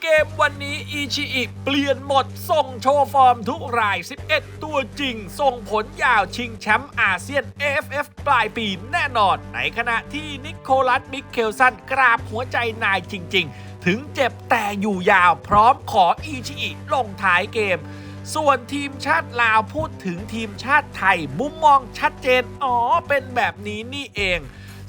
เกมวันนี้อีชิอิเปลี่ยนหมด ส่งโชว์ฟอร์มทุกราย 11 ตัวจริง ส่งผลยาวชิงแชมป์อาเซียน AFF ปลายปีแน่นอน ในขณะที่นิโคลัสมิเคลสันกราบหัวใจนายจริง ๆ ถึงเจ็บแต่อยู่ยาวพร้อมขออีชิอิลงท้ายเกมส่วนทีมชาติลาวพูดถึงทีมชาติไทย มุมมองชัดเจน อ๋อ เป็นแบบนี้นี่เอง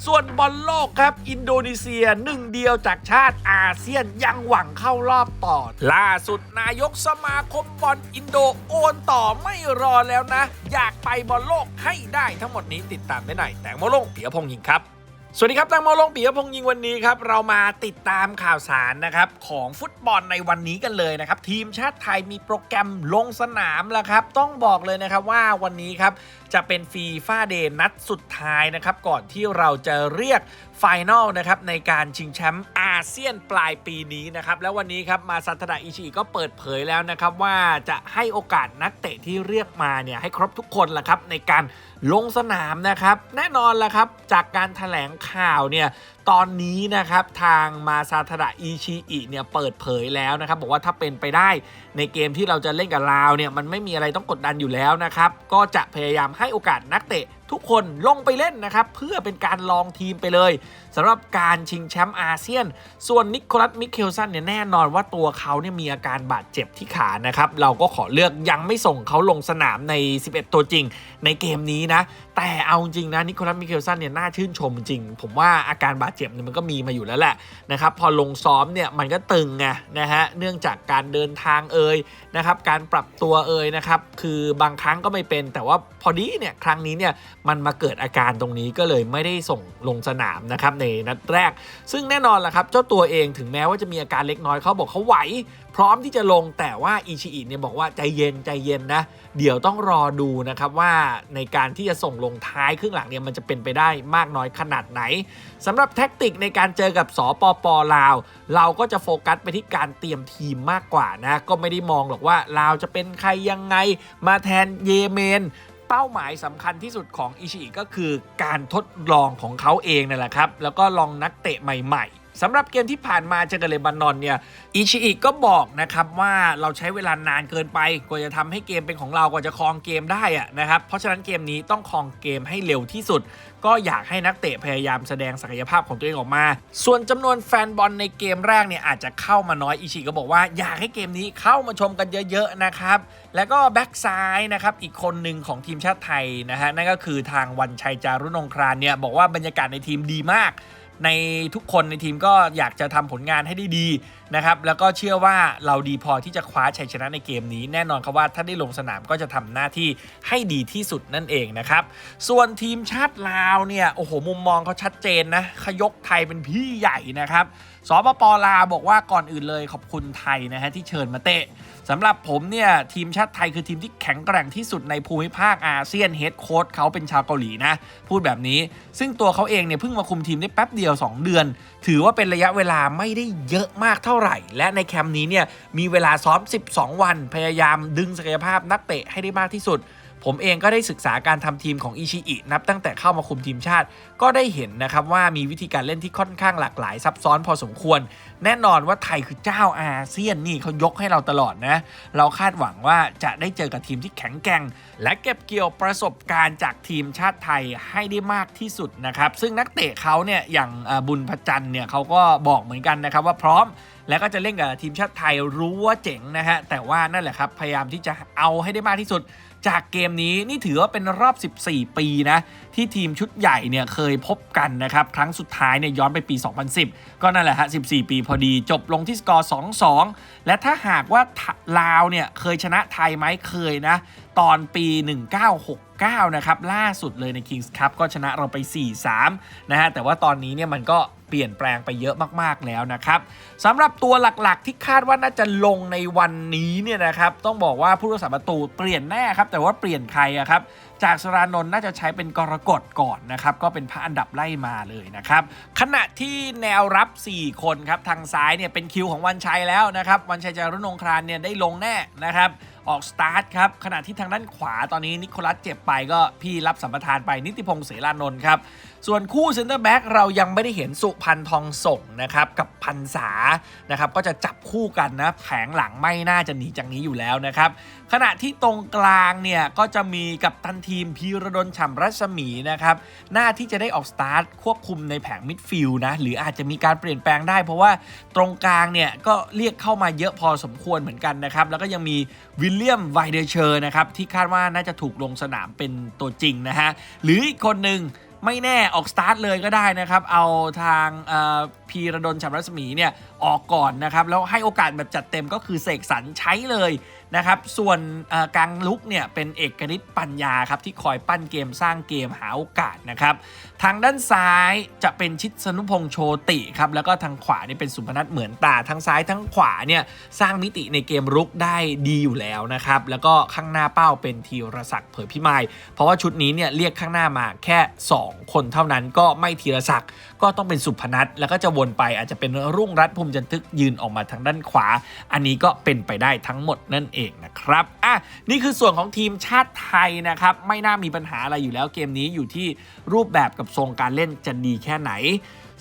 ส่วนบอลโลกครับ อินโดนีเซียหนึ่งเดียวจากชาติอาเซียนยังหวังเข้ารอบต่อ ล่าสุดนายกสมาคมบอลอินโดโอนต่อไม่รอแล้วนะ อยากไปบอลโลกให้ได้ทั้งหมดนี้ติดตามได้ในแตงโมลงเปียพงษ์ยิงครับ สวัสดีครับ ตังโมลงปียพงษ์ยิงวันนี้ครับ เรามาติดตามข่าวสารนะครับ ของฟุตบอลในวันนี้กันเลยนะครับ ทีมชาติไทยมีโปรแกรมลงสนามแล้วครับ ต้องบอกเลยนะครับว่าวันนี้ครับ จะเป็นฟีฟ่าเดย์นัดสุดท้ายนะครับ ก่อนที่เราจะเรียกไฟนลนะครับ ในการชิงแชมป์อาเซียนปลายปีนี้นะครับ แล้ววันนี้ครับ มาซันทดาอิชิก็เปิดเผยแล้วนะครับ ว่าจะให้โอกาสนักเตะที่เรียกมาเนี่ยให้ครบทุกคนละครับในการลงสนามนะครับแน่นอนละครับจากการถแถลงข่าวเนี่ยตอนนี้นะครับทางมาซาทดะอิชิอิเนี่ยเปิดเผยแล้วนะครับบอกว่าถ้าเป็นไปได้ในเกมที่เราจะเล่นกับลาวเนี่ยมันไม่มีอะไรต้องกดดันอยู่แล้วนะครับก็จะพยายามให้โอกาสนักเตะทุกคนลงไปเล่นนะครับเพื่อเป็นการลองทีมไปเลยสำหรับการชิงแชมป์อาเซียน ส่วนนิโคลัสมิเคลสันเนี่ยแน่นอนว่าตัวเขาเนี่ยมีอาการบาดเจ็บที่ขานะครับเราก็ขอเลือกยังไม่ส่งเขาลงสนามใน 11 ตัวจริงในเกมนี้นะแต่เอาจริงนะนิโคลัสมิเคลสันเนี่ยน่าชื่นชมจริง ผมว่าอาการบาดเจ็บเนี่ยมันก็มีมาอยู่แล้วแหละนะครับพอลงซ้อมเนี่ยมันก็ตึงไงนะฮะเนื่องจากการเดินทางเอ่ยนะครับการปรับตัวเอ่ยนะครับคือบางครั้งก็ไม่เป็น แต่ว่าพอดีเนี่ยครั้งนี้เนี่ยมันมาเกิดอาการตรงนี้ก็เลยไม่ได้ส่งลงสนามนะครับในนัดแรก ซึ่งแน่นอนละครับเจ้าตัวเองถึงแม้ว่าจะมีอาการเล็กน้อยเขาบอกเขาไหว พร้อมที่จะลงแต่ว่าอิชิอิเนี่ยบอกว่าใจเย็นใจเย็นนะเดี๋ยวต้องรอดูนะครับว่าในการที่จะส่งลงท้ายครึ่งหลังเนี่ยมันจะเป็นไปได้มากน้อยขนาดไหนสำหรับแท็กติกในการเจอกับสปปลาว เราก็จะโฟกัสไปที่การเตรียมทีมมากกว่านะก็ไม่ได้มองหรอกว่าลาวจะเป็นใครยังไงมาแทนเยเมนเป้าหมายสำคัญที่สุดของอิชิอิก็คือการทดลองของเขาเองนั่นแหละครับ แล้วก็ลองนักเตะใหม่ ๆ สำหรับเกมที่ผ่านมาเจอกับเลบานอนเนี่ยอิชิอิก็บอกนะครับว่าเราใช้เวลานานเกินไปกว่าจะทำให้เกมเป็นของเรากว่าจะครองเกมได้อะนะครับเพราะฉะนั้นเกมนี้ต้องครองเกมให้เร็วที่สุด ก็อยากให้นักเตะพยายามแสดงศักยภาพของตัวเองออกมา ส่วนจำนวนแฟนบอลในเกมแรกเนี่ยอาจจะเข้ามาน้อยอิชิก็บอกว่าอยากให้เกมนี้เข้ามาชมกันเยอะๆนะครับแล้วก็แบ็กซ้ายนะครับอีกคนหนึ่งของทีมชาติไทยนะฮะนั่นก็คือทางวันชัยจารุนงครานเนี่ยบอกว่าบรรยากาศในทีมดีมาก ในทุกคนในทีมก็อยากจะทำผลงานให้ได้ดี นะครับแล้วก็เชื่อว่าเราดีพอที่จะคว้าชัยชนะในเกมนี้แน่นอนครับว่าถ้าได้ลงสนามก็จะทำหน้าที่ให้ดีที่สุดนั่นเองนะครับส่วนทีมชาติลาวเนี่ยโอ้โหมุมมองเขาชัดเจนนะขยกไทยเป็นพี่ใหญ่นะครับสปปลาวบอกว่าก่อนอื่นเลยขอบคุณไทยนะฮะที่เชิญมาเตะสำหรับผมเนี่ยทีมชาติไทยคือทีมที่แข็งแกร่งที่สุดในภูมิภาคอาเซียนเฮดโค้ชเขาเป็นชาวเกาหลีนะ พูดแบบนี้ ซึ่งตัวเขาเองเนี่ยเพิ่งมาคุมทีมได้แป๊บเดียว 2 เดือน ถือว่าเป็นระยะเวลาไม่ได้เยอะมากเท่าไหร่ และในแคมป์นี้เนี่ยมีเวลาซ้อม 12 วัน พยายามดึงศักยภาพนักเตะให้ได้มากที่สุด ผมเองก็ได้ศึกษาการทำทีมของอิชิอินับตั้งแต่เข้ามาคุมทีมชาติ ก็ได้เห็นนะครับว่ามีวิธีการเล่นที่ค่อนข้างหลากหลายซับซ้อนพอสมควร แน่นอนว่าไทยคือเจ้าอาเซียนนี่เขายกให้เราตลอดนะ เราคาดหวังว่าจะได้เจอกับทีมที่แข็งแกร่ง และเก็บเกี่ยวประสบการณ์จากทีมชาติไทยให้ได้มากที่สุดนะครับ ซึ่งนักเตะเขาเนี่ยอย่างบุญพจันทร์เนี่ยเขาก็บอกเหมือนกันนะครับว่าพร้อมแล้วก็จะเล่นกับทีมชาติไทยรู้ว่าเจ๋งนะฮะ แต่ว่านั่นแหละครับ พยายามที่จะเอาให้ได้มากที่สุด จากเกมนี้นี่ถือว่าเป็นรอบ 14 ปีนะ ที่ทีมชุดใหญ่เนี่ยเคยพบกันนะครับ ครั้งสุดท้ายเนี่ยย้อนไปปี 2010 ก็นั่นแหละฮะ 14 ปีพอดีจบลงที่สกอร์ 2-2 และถ้าหากว่าลาวเนี่ยเคยชนะไทยไหมเคยนะ ตอนปี 1969นะครับล่าสุดเลยใน Kings Cup ก็ชนะเราไป 4-3 นะฮะแต่ว่าตอนนี้เนี่ยมันก็ ปลี่ยนแปลงไปเยอะมากๆแล้วนะครับสำหรับตัวหลักๆที่คาดว่าน่าจะลงในวันนี้เนี่ยนะครับต้องบอกว่าผู้รักษาประตูเปลี่ยนแน่ครับแต่ว่าเปลี่ยนใครอะครับจากสรานนท์น่าจะใช้เป็นกรกฎก่อนนะครับก็เป็นพระอันดับไล่มาเลยนะครับขณะที่แนวรับ 4 คนครับทางซ้ายเนี่ยเป็นคิวของวันชัยแล้วนะครับวันชัยจารุนงครานเนี่ยได้ลงแน่นะครับ ออกสตาร์ทครับขณะที่ทางด้านขวาตอนนี้นิโคลัสเจ็บไปก็พี่รับสัมปทานไปนิติพงศ์เสรานนท์ครับ ส่วนคู่เซนเตอร์แบ็กเรายังไม่ได้เห็นสุพันธ์ทองส่งนะครับกับพันษานะครับก็จะจับคู่กันนะแผงหลังไม่น่าจะหนีจากนี้อยู่แล้วนะครับขณะที่ตรงกลางเนี่ยก็จะมีกับตันทีมพีระดลฉ่ำรัศมีนะครับหน้าที่จะได้ออกสตาร์ทควบคุมในแผงมิดฟิลด์นะหรืออาจจะมีการเปลี่ยนแปลงได้ เพราะว่าตรงกลางเนี่ยก็เรียกเข้ามาเยอะพอสมควรเหมือนกันนะครับแล้วก็ยังมีวิลเลียมไวเดเชอร์นะครับที่คาดว่าน่าจะถูกลงสนามเป็นตัวจริงนะฮะหรืออีกคนหนึ่งไม่แน่ออกสตาร์ทเลยก็ได้นะครับ เอาทางพีระดลฉับรัศมีเนี่ย ออกก่อนนะครับแล้วให้โอกาสแบบจัดเต็มก็คือเสกสรรใช้เลยนะครับส่วนกลางลุกเนี่ยเป็นเอกนิตปัญญาครับที่คอยปั้นเกมสร้างเกมหาโอกาสนะครับทางด้านซ้ายจะเป็นชิดสนุพงษ์โชติครับแล้วก็ทางขวานี่เป็นสุพนัทเหมือนตาทั้งซ้ายทั้งขวาเนี่ยสร้างมิติในเกมรุกได้ดีอยู่แล้วนะครับแล้วก็ข้างหน้าเป้าเป็นธีรศักดิ์เผยพิมายเพราะว่าชุดนี้เนี่ยเรียกข้างหน้ามาแค่ 2 คนเท่านั้นก็ไม่ธีรศักดิ์ก็ต้องเป็นสุพนัทแล้วก็จะวนไปอาจจะเป็นรุ่งรัตน์ภูมิจันทึกยืนออกมาทางด้านขวา อันนี้ก็เป็นไปได้ทั้งหมดนั่นเองนะครับอะนี่คือส่วนของทีมชาติไทยนะครับไม่น่ามีปัญหาอะไรอยู่แล้วเกมนี้อยู่ที่รูปแบบกับทรงการเล่นจะดีแค่ไหน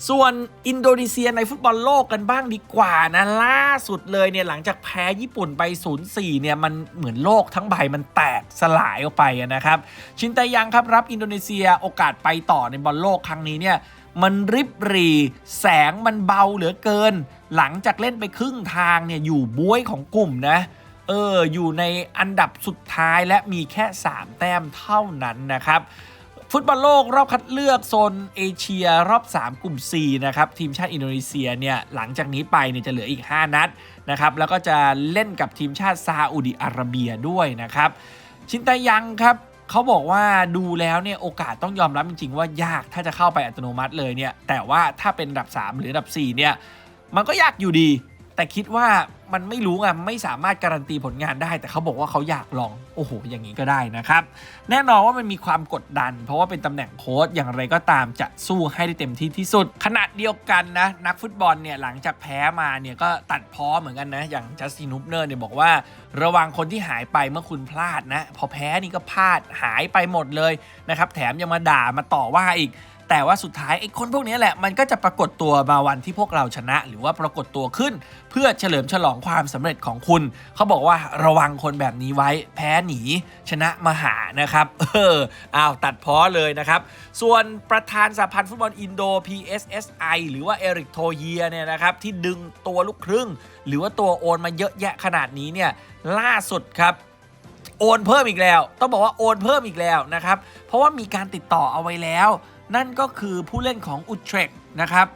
ส่วนอินโดนีเซียในฟุตบอลโลกกันบ้างดีกว่านะล่าสุดเลยเนี่ยหลังจากแพ้ญี่ปุ่นไป 0-4 เนี่ยมันเหมือนโลกทั้งใบมันแตกสลายออกไปนะครับ ชินแตยังครับรับอินโดนีเซียโอกาสไปต่อในบอลโลกครั้งนี้เนี่ย มันริบหรี แสงมันเบาเหลือเกิน หลังจากเล่นไปครึ่งทางเนี่ยอยู่บ้วยของกลุ่มนะ เออ อยู่ในอันดับสุดท้ายและมีแค่ 3 แต้มเท่านั้นนะครับ ฟุตบอลโลกรอบคัดเลือกโซนเอเชียรอบ 3 กลุ่ม C นะครับ ทีมชาติอินโดนีเซียเนี่ยหลังจากนี้ไปเนี่ยจะเหลืออีก 5 นัดนะครับ แล้วก็จะเล่นกับทีมชาติซาอุดิอาระเบียด้วยนะครับ ชินตายังครับ เขาบอกว่าดูแล้วเนี่ยโอกาสต้องยอมรับจริง ๆ ว่ายากถ้าจะเข้าไปอัตโนมัติเลยเนี่ยแต่ว่าถ้าเป็นดับ 3 หรือดับ4เนี่ยมันก็ยากอยู่ดี แต่คิดว่ามันไม่รู้ไงไม่สามารถการันตีผลงานได้ แต่เขาบอกว่าเขาอยากลองโอ้โห อย่างนี้ก็ได้นะครับ แน่นอนว่ามันมีความกดดัน เพราะว่าเป็นตำแหน่งโค้ชอย่างไรก็ตามจะสู้ให้ได้เต็มที่ที่สุด ขณะเดียวกันนะ นักฟุตบอลเนี่ยหลังจากแพ้มาเนี่ยก็ตัดพ้อเหมือนกันนะ อย่างจัสตินนุปเนอร์เนี่ยบอกว่า ระวังคนที่หายไปเมื่อคุณพลาดนะ พอแพ้นี่ก็พลาดหายไปหมดเลยนะครับแถมยังมาด่ามาต่อว่าอีก แต่ว่าสุดท้ายไอ้คนพวกนี้แหละมันก็จะปรากฏตัวมาวันที่พวกเราชนะ หรือว่าปรากฏตัวขึ้น เพื่อเฉลิมฉลองความสำเร็จของคุณ เขาบอกว่าระวังคนแบบนี้ไว้แพ้หนี ชนะมาหานะครับเอออ้าวตัดพ้อเลยนะครับ ส่วนประธานสหพันธ์ฟุตบอลอินโด PSSI หรือว่าเอริกโทเยียเนี่ยนะครับที่ดึงตัวลูกครึ่ง หรือว่าตัวโอนมาเยอะแยะขนาดนี้เนี่ยล่าสุดครับโอนเพิ่มอีกแล้ว ต้องบอกว่าโอนเพิ่มอีกแล้วนะครับ เพราะว่ามีการติดต่อเอาไว้แล้ว นั่นก็คือผู้เล่นของอุตเทรกนะครับ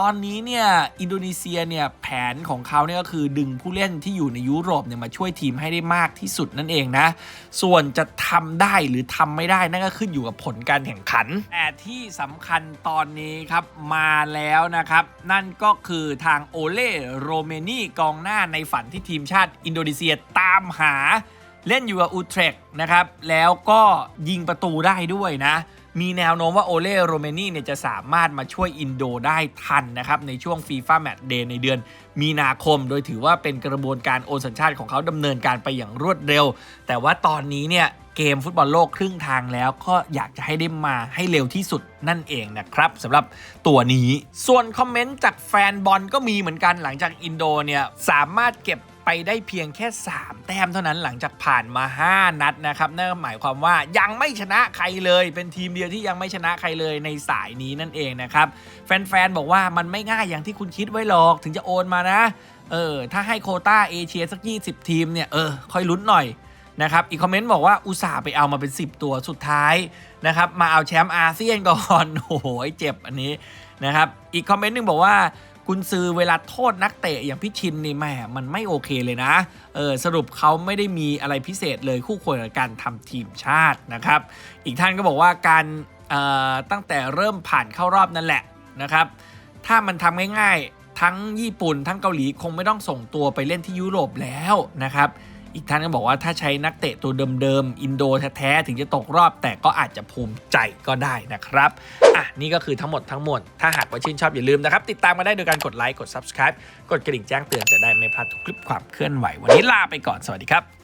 ตอนนี้เนี่ยอินโดนีเซียเนี่ยแผนของเขาเนี่ยก็คือดึงผู้เล่นที่อยู่ในยุโรปเนี่ยมาช่วยทีมให้ได้มากที่สุดนั่นเองนะ ส่วนจะทำได้หรือทำไม่ได้นั่นก็ขึ้นอยู่กับผลการแข่งขัน แต่ที่สำคัญตอนนี้ครับมาแล้วนะครับ นั่นก็คือทางโอเล่โรเมนีกองหน้าในฝันที่ทีมชาติอินโดนีเซียตามหาเล่นอยู่กับอูเทรกนะครับ แล้วก็ยิงประตูได้ด้วยนะ มีแนวโน้มว่าโอเล่โรเมนีเนี่ยจะสามารถมาช่วยอินโดได้ทันนะครับ ในช่วงฟีฟ่าแมตช์เดย์ในเดือนมีนาคม โดยถือว่าเป็นกระบวนการโอนสัญชาติของเขาดำเนินการไปอย่างรวดเร็ว แต่ว่าตอนนี้เนี่ยเกมฟุตบอลโลกครึ่งทางแล้วก็อยากจะให้ได้มาให้เร็วที่สุดนั่นเองนะครับสำหรับตัวนี้ ส่วนคอมเมนต์จากแฟนบอลก็มีเหมือนกันหลังจากอินโดเนี่ยสามารถเก็บ ไปได้เพียงแค่ 3 แต้มเท่านั้นหลังจากผ่านมา 5 นัดนะครับนั่นหมายความว่ายังไม่ชนะใครเลย เป็นทีมเดียวที่ยังไม่ชนะใครเลยในสายนี้นั่นเองนะครับ แฟนๆ บอกว่ามันไม่ง่ายอย่างที่คุณคิดไว้หรอกถึงจะโอนมานะ เออ ถ้าให้โคต้าเอเชียสัก 20 ทีมเนี่ย เออ ค่อยลุ้นหน่อยนะครับอีกคอมเมนต์บอกว่าอุตส่าห์ไปเอามาเป็น 10 ตัวสุดท้ายนะครับมาเอาแชมป์อาเซียนก่อนโอ้โหเจ็บอันนี้นะครับอีกคอมเมนต์หนึ่งบอกว่า กุนซือเวลาโทษนักเตะอย่างพิชินนี่แหม่มันไม่โอเคเลยนะเออสรุปเขาไม่ได้มีอะไรพิเศษเลยคู่ควรกับการทำทีมชาตินะครับ อีกท่านก็บอกว่าการเอ่อตั้งแต่เริ่มผ่านเข้ารอบนั่นแหละนะครับ ถ้ามันทำง่ายๆทั้งญี่ปุ่นทั้งเกาหลีคงไม่ต้องส่งตัวไปเล่นที่ยุโรปแล้วนะครับ อีกท่านก็บอกว่าถ้าใช้นักเตะตัวเดิมๆอินโดแท้ๆถึงจะตกรอบ แต่ก็อาจจะภูมิใจก็ได้นะครับอะนี่ก็คือทั้งหมดทั้งมวลถ้าหากว่าชื่นชอบอย่าลืมนะครับ ติดตามมาได้โดยการกดไลค์กด subscribe กดกระดิ่งแจ้งเตือนจะได้ไม่พลาดทุกคลิปความเคลื่อนไหววันนี้ลาไปก่อนสวัสดีครับ